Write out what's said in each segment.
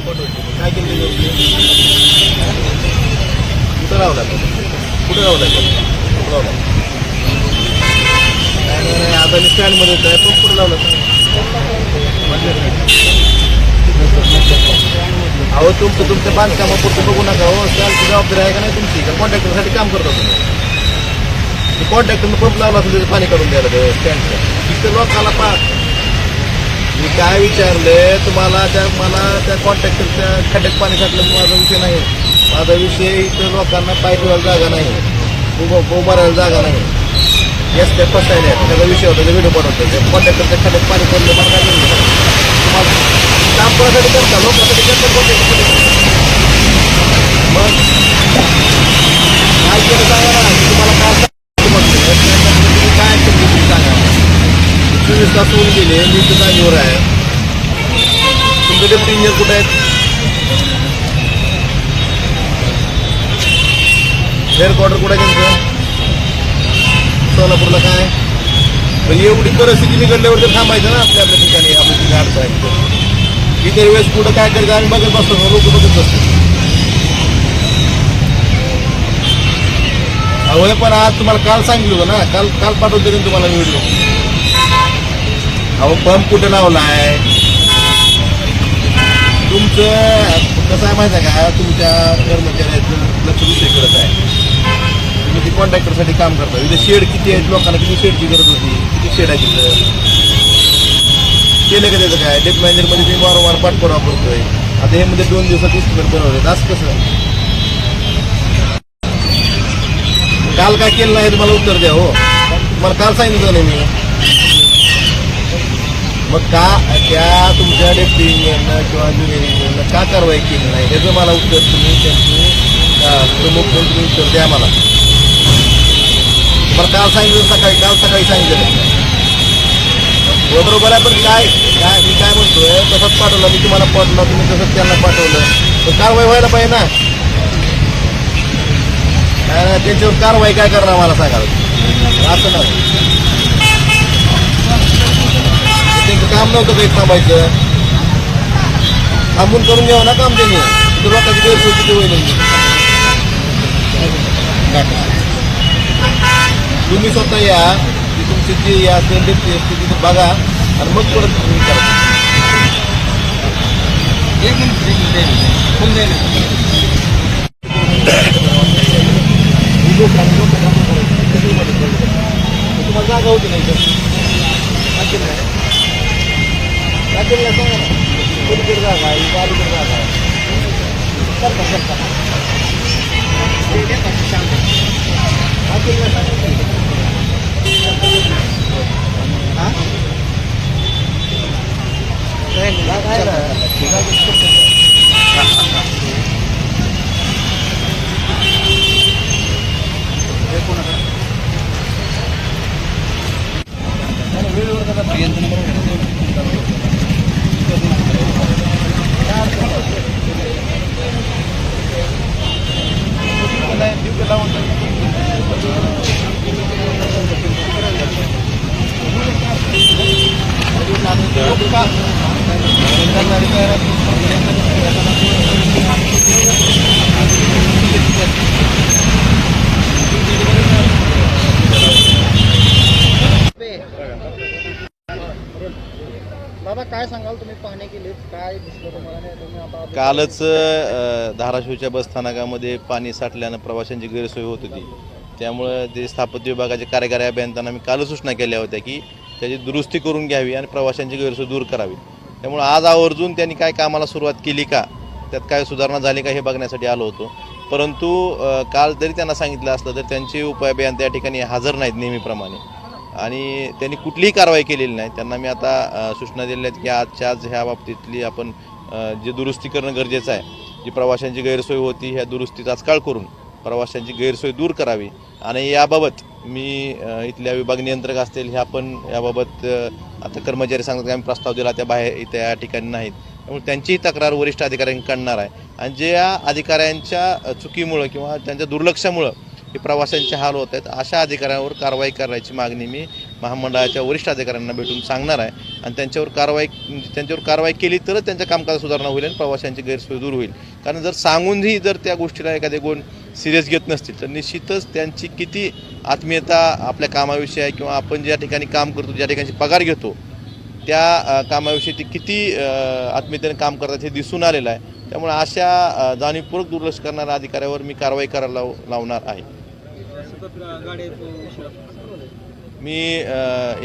काय केलं कुठं लावला कुठं लावला कुठं राहू नाही, आता मी स्टँडमध्ये येत पण कुठं लावला अहो तुमचं तुमच्या बांधकामापुरतं बघू नका हो त्यांची जबाबदारी आहे का नाही तुमची का कॉन्ट्रॅक्टरसाठी काम करतो तुम्ही कॉन्ट्रॅक्टरनं पंप लावला असेल पाणी काढून द्यायला स्टँडचं तिथं लोकाला पा मी काय विचारले तुम्हाला त्या मला त्या कॉन्ट्रॅक्टरच्या खड्ड्यात पाणी साठलं माझा विषय नाही. माझा विषय इथं लोकांना पाय जागा नाही. उभं उभं जागा नाही. येस ते फर्स्ट आहे त्याचा विषय होता ते व्हिडिओ बनवतो. ते कॉन्ट्रॅक्टरच्या खड्ड्यात पाणी पडलं मला काय करू तुम्हाला काम करण्यासाठी करता? लोकांसाठी करता कॉन्ट्रॅक्टर मग काय केलं सांगा ना मी तुम्हाला काय सांगतो म्हटलं. त्याच्यामध्ये तुम्ही काय action घेतली सांगा चोवीस तास होऊन गेले मी तर जागेवर आहे. तुमचे डेप्टी इंजिनियर कुठे आहेत? हेअर क्वार्टर कुठे आहे त्यांचं सोलापूरला काय? म्हणजे एवढी परिस्थिती बिघडल्यावर तर थांबायचं ना आपल्या आपल्या ठिकाणी आपल्या ठिकाणी अडचण आहे इतर वेळेस कुठं काय करायचं आम्ही बघत बसतो लोक बघत बसतो अहो पण आज तुम्हाला काल सांगितलं होतं ना काल काल पाठवते तुम्हाला व्हिडिओ अहो पंप कुठं लावलाय? तुमचं कसं आहे माहिती आहे का? तुमच्या कर्मचाऱ्याचं लक्ष दुसरीकडे आहे. तुम्ही ते कॉन्ट्रॅक्टरसाठी काम करता. इथे शेड किती आहेत? लोकांना किती शेडची गरज होती? किती शेड आहे तिथं? केलं का त्याचं काय? डेट मॅनेजरमध्ये मी वारंवार पाठपुरावा करतोय. आता हे मध्ये दोन दिवसात इस्टिमेट बनवले असं कसं? काल काय केलं नाही तुम्हाला उत्तर द्या हो. मला काल सांगितलं नाही मी मग का त्या तुमच्या डेप्टी इंजिनियरनं किंवा ज्युनियर इंजिनियरनं का कारवाई केली नाही? याचं मला उत्तर तुम्ही त्यांची प्रमुख म्हणून तुम्ही उत्तर द्या मला. बरं काल सांगितलं सकाळी काल सकाळी सांगितलं. हो बरोबर आहे पण काय काय मी काय म्हणतोय तसंच पाठवलं मी तुम्हाला पाठवलं तुम्ही तसंच त्यांना पाठवलं. तर कारवाई व्हायला पाहिजे ना. नाही त्यांच्यावर कारवाई काय करणार मला सांगाल असं नाही त्यांचं काम नव्हतं काही थांबायचं. थांबून करून घ्यावं ना काम त्यांनी. तर लोकांची गैरसोय किती होईल म्हणजे. तुम्ही स्वतः या की तुमची जी या असेल ती तिथे बघा आणि मग परत तुम्ही करा एक मिनिट होती नाही तर टाकेल नाही नाही सांगा जागा आहे इथं. अलीकडे जागा आहे करता करता टाकेल नाही सांगा की. हा? जागा आहे ना जागा काय सांगाल? तुम्ही पाहणी केली काय दिसलं तुम्हाला? कालच धाराशिवच्या बसस्थानकामध्ये पाणी साठल्यानं प्रवाशांची गैरसोय होत होती. त्यामुळं ते स्थापत्य विभागाचे कार्यकारी अभियंत्यांना मी कालच सूचना केल्या होत्या की त्याची दुरुस्ती करून घ्यावी आणि प्रवाशांची गैरसोय दूर करावी. त्यामुळं आज आवर्जून त्यांनी काय कामाला सुरुवात केली का त्यात काय सुधारणा झाली का हे बघण्यासाठी आलो होतो. परंतु काल जरी त्यांना सांगितलं असलं तर त्यांचे उपाय अभियंता या ठिकाणी हजर नाहीत नेहमीप्रमाणे. आणि त्यांनी कुठलीही कारवाई केलेली नाही. त्यांना मी आता सूचना दिल्या आहेत की आजच्या आज ह्या बाबतीतली आपण जे दुरुस्ती करणं गरजेचं आहे जी प्रवाशांची गैरसोय होती ह्या दुरुस्ती तात्काळ करून प्रवाशांची गैरसोय दूर करावी आणि याबाबत मी इथल्या विभाग नियंत्रक असतील ह्या पण याबाबत आता कर्मचारी सांगतात की आम्ही प्रस्ताव दिला त्या बाहेर इथे या ठिकाणी नाहीत. त्यामुळे त्यांचीही तक्रार वरिष्ठ अधिकाऱ्यांनी आहे. आणि जे या अधिकाऱ्यांच्या चुकीमुळं किंवा त्यांच्या दुर्लक्षामुळं हे प्रवाशांचे हाल होत आहेत अशा अधिकाऱ्यांवर कारवाई करण्याची मागणी मी महामंडळाच्या वरिष्ठ अधिकाऱ्यांना भेटून सांगणार आहे. आणि त्यांच्यावर कारवाई त्यांच्यावर कारवाई केली तरच त्यांच्या कामकाजात सुधारणा होईल आणि प्रवाशांची गैरसोय दूर होईल. कारण जर सांगूनही जर त्या गोष्टीला एखादे कोण सिरियस घेत नसतील तर निश्चितच त्यांची किती आत्मीयता आपल्या कामाविषयी आहे किंवा आपण ज्या ठिकाणी काम करतो ज्या ठिकाणी पगार घेतो त्या कामाविषयी ते किती आत्मीयतेने काम करतात हे दिसून आलेलं आहे. त्यामुळे अशा जाणीवपूर्वक दुर्लक्ष करणाऱ्या अधिकाऱ्यावर मी कारवाई करायला लाव लावणार आहे. मी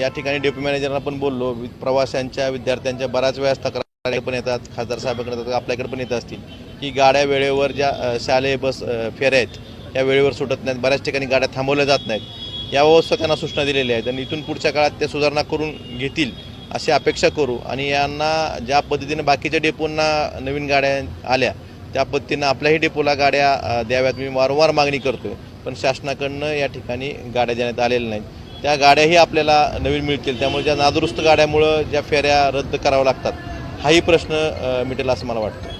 या ठिकाणी डेप्युटी मॅनेजरला पण बोललो. प्रवाशांच्या विद्यार्थ्यांच्या बऱ्याच वेळा तक्रारी पण येतात. खासदार साहेबांकडे येतात आपल्याकडे पण येत असतील. की गाड्या वेळेवर ज्या शालेय बस फेऱ्या आहेत या वेळेवर सुटत नाहीत. बऱ्याच ठिकाणी गाड्या थांबवल्या जात नाहीत. याबाबत त्यांना सूचना दिलेल्या आहेत. आणि इथून पुढच्या काळात ते सुधारणा करून घेतील अशी अपेक्षा करू. आणि यांना ज्या पद्धतीने बाकीच्या डेपोंना नवीन गाड्या आल्या त्या पद्धतीनं आपल्याही डेपोला गाड्या द्याव्यात. मी वारंवार मागणी करतो पण शासनाकडनं या ठिकाणी गाड्या देण्यात आलेल्या नाहीत. त्या गाड्याही आपल्याला नवीन मिळतील. त्यामुळे ज्या नादुरुस्त गाड्यामुळं ज्या फेऱ्या रद्द कराव्या लागतात हाही प्रश्न मिटेल असं मला वाटतं.